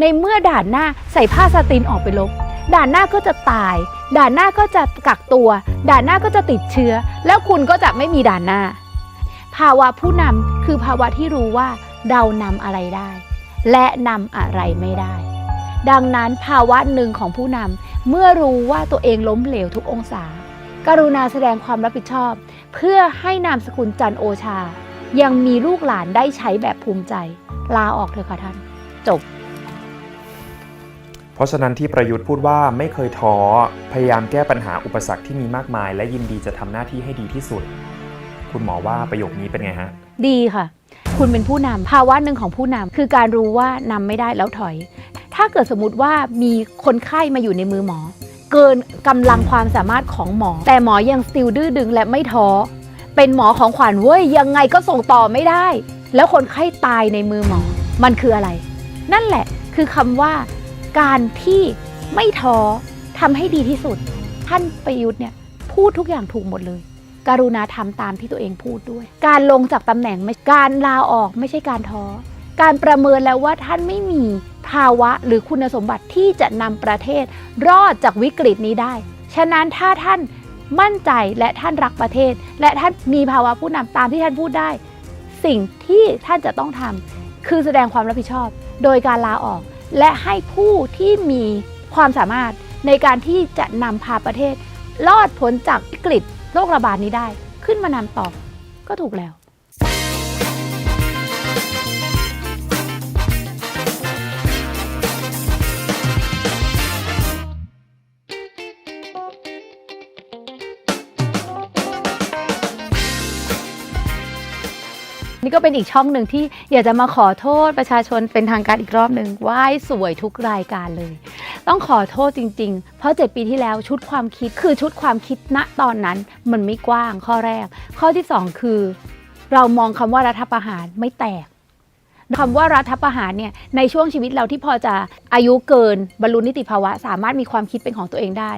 ในเมื่อด่านหน้าใส่ผ้าสตินออกไปลบ ด่านหน้าก็จะตาย ด่านหน้าก็จะกักตัว ด่านหน้าก็จะติดเชื้อ แล้วคุณก็จะไม่มีด่านหน้า ภาวะผู้นำคือภาวะที่รู้ว่าเรานำอะไรได้ และนำอะไรไม่ได้ ดังนั้นภาวะหนึ่งของผู้นำเมื่อรู้ว่าตัวเองล้มเหลวทุกองศา กรุณาแสดงความรับผิดชอบ เพื่อให้นามสกุลจันโอชา ยังมีลูกหลานได้ใช้แบบภูมิใจ ลาออกเถอะค่ะท่าน จบ เพราะฉะนั้นที่ประยุทธ์พูดว่าไม่เคยท้อ พยายามแก้ปัญหาอุปสรรคที่มีมากมาย และยินดีจะทำหน้าที่ให้ดีที่สุด คุณหมอว่าประโยคนี้เป็นไงฮะ ดีค่ะ คุณเป็นผู้นำภาวะหนึ่งของผู้นำคือการรู้ว่านำไม่ได้แล้วถอย ถ้าเกิดสมมติว่ามีคนไข้มาอยู่ในมือหมอ เกินกำลังความสามารถของหมอ แต่หมอยังสติลดื้อดึงและไม่ท้อเป็นหมอของขวัญเว้ยยังไงก็ส่งต่อไม่ได้ แล้วคนไข้ตายในมือหมอ มันคืออะไร นั่นแหละคือคำว่า การที่ไม่ท้อทำให้ดีที่สุด ท่านประยุทธ์เนี่ยพูดทุกอย่างถูกหมดเลย กรุณาทำตามที่ตัวเองพูดด้วย การลงจากตำแหน่งไม่การลาออกไม่ใช่การท้อการประเมินแล้วว่าท่านไม่มีภาวะหรือคุณสมบัติที่จะนำประเทศ รอดจากวิกฤตนี้ได้ ฉะนั้นถ้าท่านมั่นใจและท่านรักประเทศ และท่านมีภาวะผู้นำตามที่ท่านพูดได้ สิ่งที่ท่านจะต้องทำคือแสดงความรับผิดชอบ โดยการลาออก และให้ผู้ที่มีความสามารถในการที่จะนำพาประเทศ รอดพ้นจากวิกฤตโรคระบาดนี้ได้ ขึ้นมานำต่อก็ถูกแล้ว นี่ก็เป็นอีกช่องหนึ่งที่อยากจะมาขอโทษประชาชนเป็นทางการอีกรอบหนึ่งไหว้สวยทุกรายการเลย ต้องขอโทษจริง ๆ เพราะ 7 ปีที่แล้วชุดความคิดคือชุดความคิดณตอนนั้นมันไม่กว้างข้อแรก ข้อที่ 2 คือ เรามองคำว่ารัฐประหารไม่แตก คำว่ารัฐประหารเนี่ยในช่วงชีวิตเราที่พอจะอายุเกินบรรลุนิติภาวะ สามารถมีความคิดเป็นของตัวเองได้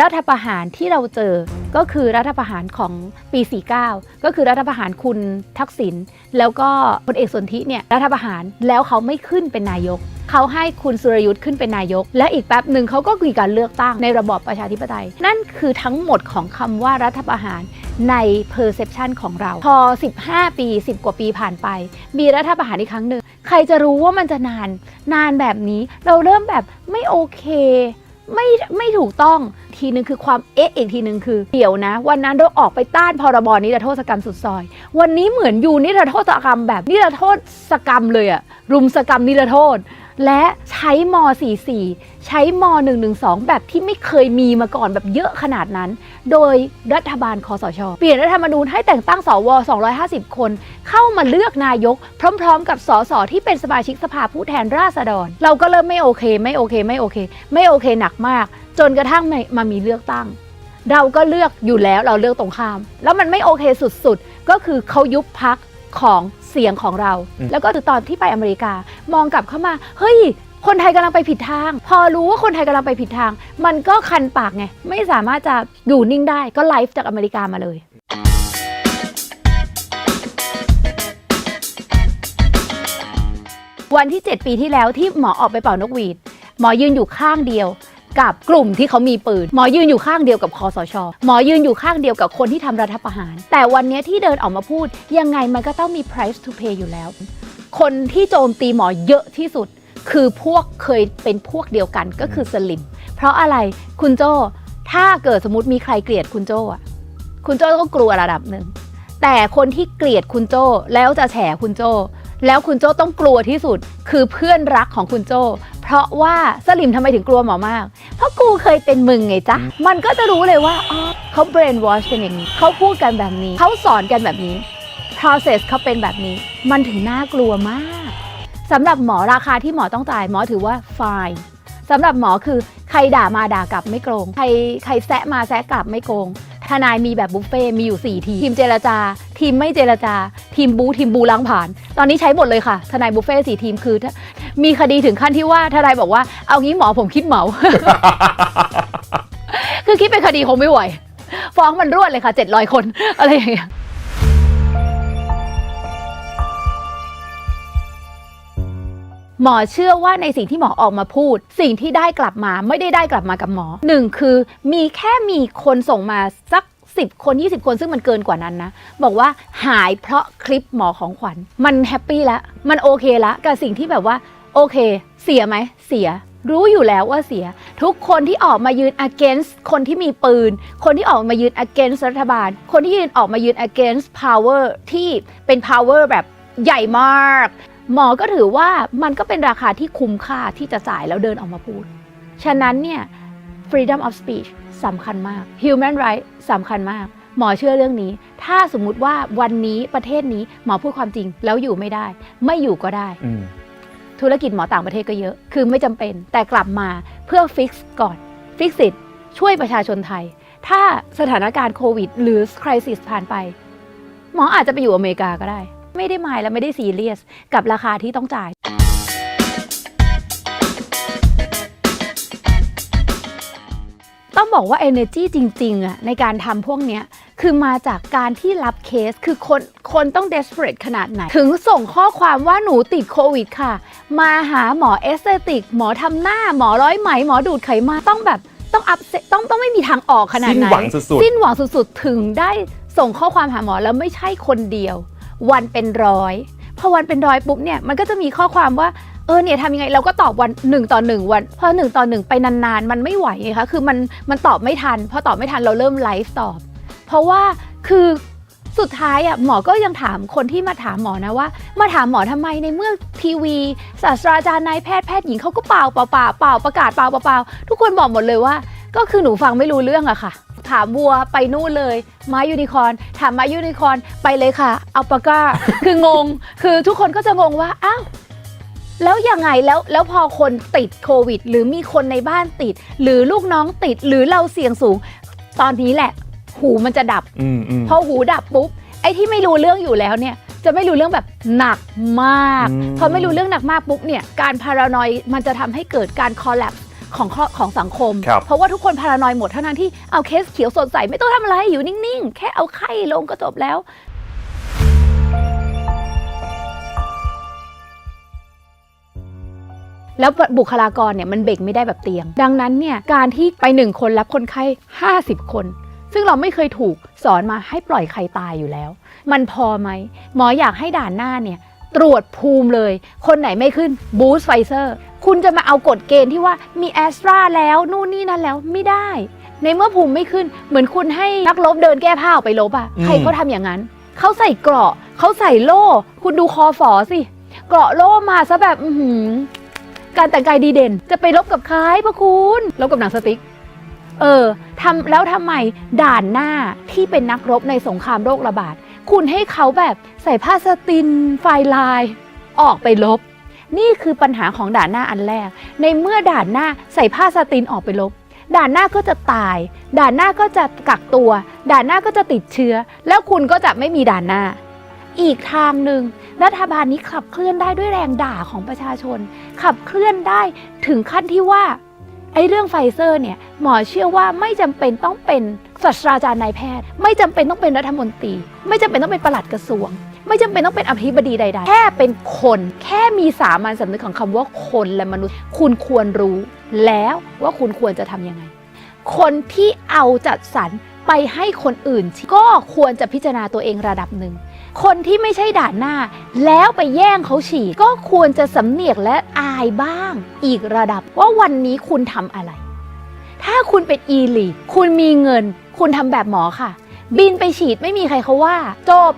รัฐประหารที่เราเจอก็คือรัฐประหารของปี 49 ก็คือรัฐประหารคุณทักษิณแล้วก็พลเอกสนธิเนี่ยรัฐประหารแล้วเขาไม่ขึ้นเป็นนายก เขาให้คุณสุรยุทธ์ขึ้นเป็นนายก และอีกแป๊บหนึ่งเขาก็มีการเลือกตั้งในระบอบประชาธิปไตย นั่นคือทั้งหมดของคำว่ารัฐประหารใน perception ของเรา พอ 15 ปี 10 กว่าปีผ่านไป มีรัฐประหารอีกครั้งหนึ่ง ใครจะรู้ว่ามันจะนาน นานแบบนี้เราเริ่มแบบไม่โอเค ไม่ไม่ถูกต้องทีนึงคือความเอ๊ะอีกทีนึงคือเดี๋ยวนะ วันนั้นเราออกไปต้านพรบนิรโทษกรรมสุดซอย วันนี้เหมือนอยู่นิรโทษกรรมแบบนิรโทษกรรมเลยอะรุมสกรรมนิรโทษ และใช้ม 44 ใช้ม 112 แบบที่ไม่เคยมีมาก่อนแบบเยอะขนาดนั้น โดยรัฐบาลคอสช เปลี่ยนรัฐธรรมนูญให้แต่งตั้งสว 250 คน เข้ามาเลือกนายก พร้อมๆ กับสสที่เป็นสมาชิกสภาผู้แทนราษฎร เราก็เริ่มไม่โอเค ไม่โอเค ไม่โอเค ไม่โอเคหนักมาก จนกระทั่งมามามีเลือกตั้ง เราก็เลือกอยู่แล้วเราเลือกตรงข้าม แล้วมันไม่โอเคสุดๆ ก็คือเขายุบพัก ของเสียงของเรา อืม แล้วก็คือตอนที่ไปอเมริกามองกลับเข้ามา เฮ้ย คนไทยกำลังไปผิดทาง พอรู้ว่าคนไทยกำลังไปผิดทาง มันก็คันปากไง ไม่สามารถจะอยู่นิ่งได้ก็ไลฟ์จากอเมริกามาเลย วันที่ 7 ปีที่แล้วที่หมอออกไปเป่านกหวีด หมอยืนอยู่ข้างเดียว กับกลุ่มที่เขามีปืน หมอยืนอยู่ข้างเดียวกับคอสช หมอยืนอยู่ข้างเดียวกับคนที่ทำรัฐประหาร แต่วันนี้ที่เดินออกมาพูด ยังไงมันก็ต้องมี price to pay อยู่แล้ว คนที่โจมตีหมอเยอะที่สุด คือพวกเคยเป็นพวกเดียวกันก็คือสลิมเพราะอะไรคุณโจถ้าเกิดสมมติมีใครเกลียดคุณโจ้อะคุณโจ้ต้องกลัวระดับหนึ่งแต่คนที่เกลียดคุณโจแล้วจะแฉคุณโจแล้วคุณโจต้องกลัวที่สุด คือเพื่อนรักของคุณโจ เพราะว่าสลิมทำไมถึงกลัวหมอมาก เพราะกูเคยเป็นมึงไงจ๊ะ มันก็จะรู้เลยว่าอ๋อเขา brain wash กันอย่างนี้เขาพูดกันแบบนี้ เขาสอนกันแบบนี้ process เขาเป็นแบบนี้ มันถึงน่ากลัวมากสำหรับหมอราคาที่หมอต้องจ่ายหมอถือว่า fine สำหรับหมอคือใครด่ามาด่ากลับไม่โกง ใครใครแซะมาแซะกลับไม่โกง ทนายมีแบบบุฟเฟ่ต์มีอยู่ 4 ทีม ทีมเจรจา ทีมไม่เจรจา ทีมบู ทีมบูล้างผ่าน ตอนนี้ใช้หมดเลยค่ะ ทนายบุฟเฟ่ต์สี่ทีมคือถ้า มีคดีถึงขั้นที่ว่าทนายบอกว่า เอางี้หมอผมคิดเหมา คือคิดเป็นคดีคงไม่ไหว ฟ้องมันรวดเลยค่ะ 700 คน อะไรอย่างเงี้ยคหมอเชื่อว่าในสิ่งที่หมอออกมาพูด สิ่งที่ได้กลับมาไม่ได้ได้กลับมากับหมอหนึ่งคือมีแค่มีคนส่งมาสัก 10 คน 20 คนซึ่งมันเกินกว่านั้นนะ บอกว่าหายเพราะคลิปหมอของขวัญ มันแฮปปี้แล้ว มันโอเคแล้วกับสิ่งที่แบบว่า โอเค เสียไหม เสีย รู้อยู่แล้วว่าเสีย ทุกคนที่ออกมายืน against คนที่มีปืน คนที่ออกมายืน against รัฐบาล คนที่ยืนออกมายืน against power ที่เป็น power แบบใหญ่มาก หมอก็ถือว่ามันก็เป็นราคาที่คุ้มค่าที่จะจ่ายแล้วเดินออกมาพูด ฉะนั้นเนี่ย freedom of speech สำคัญมาก human right สำคัญมาก หมอเชื่อเรื่องนี้ ถ้าสมมุติว่าวันนี้ประเทศนี้หมอพูดความจริงแล้วอยู่ไม่ได้ ไม่อยู่ก็ได้ ธุรกิจหมอต่างประเทศก็เยอะ คือไม่จำเป็น แต่กลับมาเพื่อฟิกซ์ก่อน ฟิกซิตช่วยประชาชนไทย ถ้าสถานการณ์โควิด หรือคริสิสผ่านไป หมออาจจะไปอยู่อเมริกาก็ได้ ไม่ได้มายและไม่ได้ซีเรียส กับราคาที่ต้องจ่ายต้องบอกว่า energy จริงๆอะในการทำพวกเนี้ย คือมาจากการที่รับเคสคือคนคนต้อง desperate ขนาดไหน ถึงส่งข้อความว่าหนูติดโควิดค่ะ มาหาหมอเอสเตติก หมอทำหน้าหมอร้อยไหม หมอดูดไขมันต้องแบบต้องอัพต้องต้องไม่มีทางออกขนาดไหนสิ้นหวังสุดๆสิ้นหวังสุดๆ ถึงได้ส่งข้อความหาหมอแล้วไม่ใช่คนเดียว วันเป็นร้อยพอวันเป็นร้อยปุ๊บเนี่ยมันก็จะมีข้อความว่าเออเนี่ยทำยังไงเราก็ตอบวันหนึ่งต่อหนึ่งวันพอหนึ่งต่อหนึ่งไปนานๆ มันไม่ไหวไงคะคือมันมันตอบไม่ทันพอตอบไม่ทันเราเริ่มไลฟ์ตอบ เพราะว่าคือสุดท้ายอะหมอก็ยังถามคนที่มาถามหมอนะว่า มาถามหมอทำไมในเมื่อทีวีศาสตราจารย์นายแพทย์แพทย์หญิงเขาก็เปล่าเปล่าเปล่าเปล่าประกาศเปล่าเปล่าทุกคนบอกหมดเลยว่า ก็คือหนูฟังไม่รู้เรื่องอะค่ะ ถามวัวไปนู่นเลยม้ายูนิคอนถามม้ายูนิคอนไปเลยค่ะเอัลปาก้าคืองง คือทุกคนก็จะงงว่าอ้าวแล้วยังไงแล้วแล้วพอคนติดโควิด หรือมีคนในบ้านติด หรือลูกน้องติดหรือเราเสี่ยงสูง ตอนนี้แหละ หูมันจะดับ อืมอืม พอหูดับปุ๊บไอ้ที่ไม่รู้เรื่องอยู่แล้วเนี่ย จะไม่รู้เรื่องแบบหนักมากอืม พอไม่รู้เรื่องหนักมากปุ๊บเนี่ยการพารานอยมันจะทำให้เกิดการคอล l ล p ของข้อของสังคม ครับเพราะว่าทุกคนพารานอยหมดเท่านั้นที่เอาเคสเขียวสดใสไม่ต้องทำอะไรอยู่นิ่งๆ แค่เอาไข้ลงก็จบแล้ว แล้วบุคลากรเนี่ยมันเบ่งไม่ได้แบบเตียง ดังนั้นเนี่ยการที่ไปหนึ่งคนรับคนไข้ 50 คน ซึ่งเราไม่เคยถูกสอนมาให้ปล่อยใครตายอยู่แล้ว มันพอไหม หมออยากให้ด่านหน้าเนี่ยตรวจภูมิเลย คนไหนไม่ขึ้นบูสต์ไฟเซอร์ คุณจะมาเอากฎเกณฑ์ที่ว่ามีแอสตราแล้วนู่นนี่นั่นแล้วไม่ได้ ในเมื่อภูมิไม่ขึ้น เหมือนคุณให้นักรบเดินแก้ผ้าออกไปรบอะอืมใครเขาทำอย่างนั้น เขาใส่เกราะ เขาใส่โล่ คุณดูคอฝอสิ เกราะโล่มาซะแบบ อือหือการแต่งกายดีเด่น จะไปลบกับใครพระคุณ ลบกับหนังสติ๊ก เออทำแล้วทำไมด่านหน้าที่เป็นนักรบในสงครามโรคระบาด คุณให้เขาแบบใส่ผ้าสตินไฟลาย ออกไปลบ นี่คือปัญหาของด่านหน้าอันแรก ในเมื่อด่านหน้าใส่ผ้าสตินออกไปลบ ด่านหน้าก็จะตาย ด่านหน้าก็จะกักตัว ด่านหน้าก็จะติดเชื้อ แล้วคุณก็จะไม่มีด่านหน้า อีกทางหนึ่งรัฐบาลนี้ขับเคลื่อนได้ด้วยแรงด่าของประชาชน ขับเคลื่อนได้ถึงขั้นที่ว่า อ้เรื่องไฟเซอร์เนี่ยหมอเชื่อว่าไม่จำเป็นต้องเป็นศาสตราจารย์นายแพทย์ ไม่จำเป็นต้องเป็นรัฐมนตรี ไม่จำเป็นต้องเป็นปลัดกระทรวง ไม่จำเป็นต้องเป็นอธิบดีใด ๆ แค่เป็นคน แค่มีสามัญสำนึกของคำว่าคนและมนุษย์ คุณควรรู้ แล้วว่าคุณควรจะทำยังไง คนที่เอาจัดสรรไปให้คนอื่นก็ควรจะพิจารณาตัวเองระดับหนึ่ง คนที่ไม่ใช่ด่านหน้า แล้วไปแย่งเขาฉีด ก็ควรจะสำเนียกและอายบ้าง อีกระดับว่าวันนี้คุณทำอะไร ถ้าคุณเป็นอีลีคุณมีเงิน คุณทำแบบหมอค่ะ บินไปฉีดไม่มีใครเขาว่า จบ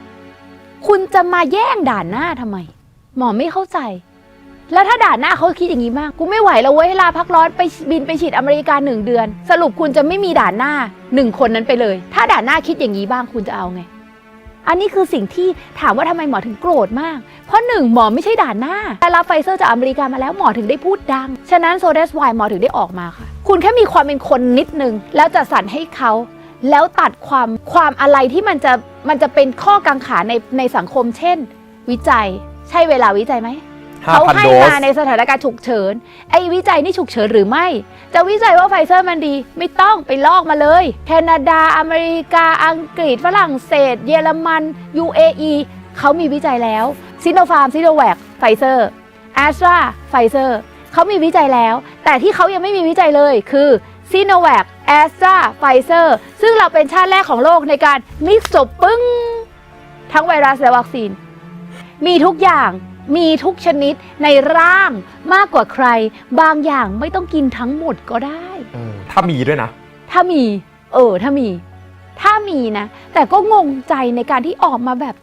คุณจะมาแย่งด่านหน้าทำไม หมอไม่เข้าใจ แล้วถ้าด่านหน้าเขาคิดอย่างนี้บ้างกูไม่ไหวแล้วเว้ยลาพักร้อนไปบินไปฉีดอเมริกาหนึ่งเดือน สรุปคุณจะไม่มีด่านหน้าหนึ่งคนนั้นไปเลย ถ้าด่านหน้าคิดอย่างนี้บ้างคุณจะเอาไง อันนี้คือสิ่งที่ถามว่าทำไมหมอถึงโกรธมาก เพราะหนึ่งหมอไม่ใช่ด่านหน้าแต่รับไฟเซอร์จากอเมริกามาแล้วหมอถึงได้พูดดัง ฉะนั้นโซเดสไวหมอถึงได้ออกมาค่ะ คุณแค่มีความเป็นคนนิดนึง แล้วจะสั่นให้เขาแล้วตัดความความอะไรที่มันจะมันจะเป็นข้อกังขาในในสังคม เช่น วิจัย ใช่เวลาวิจัยไหม เขาพันให้โดสมาในสถานการณ์ฉุกเฉินไอ้วิจัยนี่ฉุกเฉินหรือไม่ จะวิจัยว่าไฟเซอร์มันดีไม่ต้องไปลอกมาเลย แคนาดา อเมริกาอังกฤษฝรั่งเศส เยอรมัน UAE เขามีวิจัยแล้วซิโนฟาร์มซิโนแวคไฟเซอร์แอ a s t r a p f i z e r เขามีวิจัยแล้ว แต่ที่เขายังไม่มีวิจัยเลยคือ s i n o v a c a s t r a p f i z e r ซึ่งเราเป็นชาติแรกของโลกในการมิกซ์จบปึ้ง ทั้งไวรัสและวัคซีน มีทุกอย่าง มีทุกชนิดในร่างมากกว่าใคร บางอย่างไม่ต้องกินทั้งหมดก็ได้ เออถ้ามีด้วยนะ ถ้ามี เออ ถ้ามี ถ้ามีนะ แต่ก็งงใจในการที่ออกมาแบบ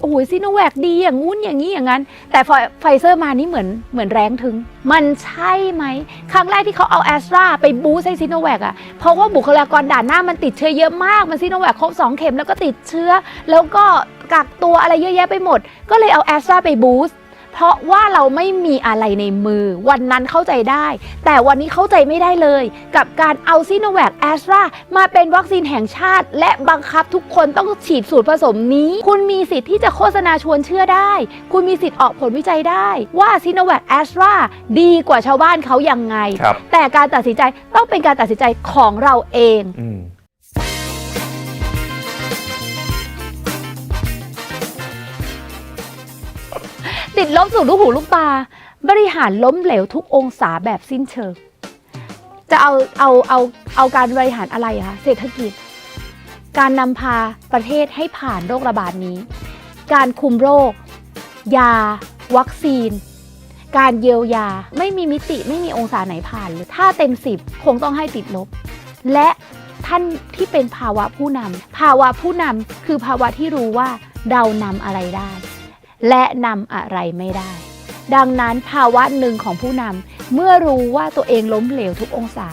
โอ้ยซีโนแวคดีอย่างงู้นอย่างนี้อย่างนั้น แต่พอไฟเซอร์มานี่เหมือนเหมือนแรงถึง มันใช่ไหม ครั้งแรกที่เขาเอาแอสตราไปบูสต์ให้ซีโนแวคอะเพราะว่าบุคลากรด่านหน้ามันติดเชื้อเยอะมาก มันซีโนแวคครบสองเข็มแล้วก็ติดเชื้อ แล้วก็กักตัวอะไรเยอะแยะไปหมด ก็เลยเอาแอสตราไปบูสต์ เพราะว่าเราไม่มีอะไรในมือ วันนั้นเข้าใจได้ แต่วันนี้เข้าใจไม่ได้เลย กับการเอาซีโนแวคแอสตรามาเป็นวัคซีนแห่งชาติ และบังคับทุกคนต้องฉีดสูตรผสมนี้ คุณมีสิทธิ์ที่จะโฆษณาชวนเชื่อได้ คุณมีสิทธิ์ออกผลวิจัยได้ ว่าซีโนแวคแอสตราดีกว่าชาวบ้านเขายังไงครับแต่การตัดสินใจต้องเป็นการตัดสินใจของเราเอง ติดลบสู่ลูกหูลูกตา บริหารล้มเหลวทุกองศาแบบสิ้นเชิง จะเอาเอาเอาเอาการบริหารอะไรคะเศรษฐกิจ การนำพาประเทศให้ผ่านโรคระบาดนี้ การคุมโรค ยา วัคซีน การเยียวยาไม่มีมิติไม่มีองศาไหนผ่านเลยถ้าเต็มสิบคงต้องให้ติดลบ และท่านที่เป็นภาวะผู้นำภาวะผู้นำคือภาวะที่รู้ว่าเรานำอะไรได้ และนำอะไรไม่ได้ ดังนั้นภาวะหนึ่งของผู้นำเมื่อรู้ว่าตัวเองล้มเหลวทุกองศา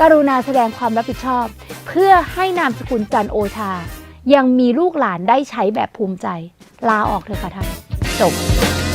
กรุณาแสดงความรับผิดชอบ เพื่อให้นามสกุลจันโอชา ยังมีลูกหลานได้ใช้แบบภูมิใจ ลาออกเถอะค่ะท่านจบ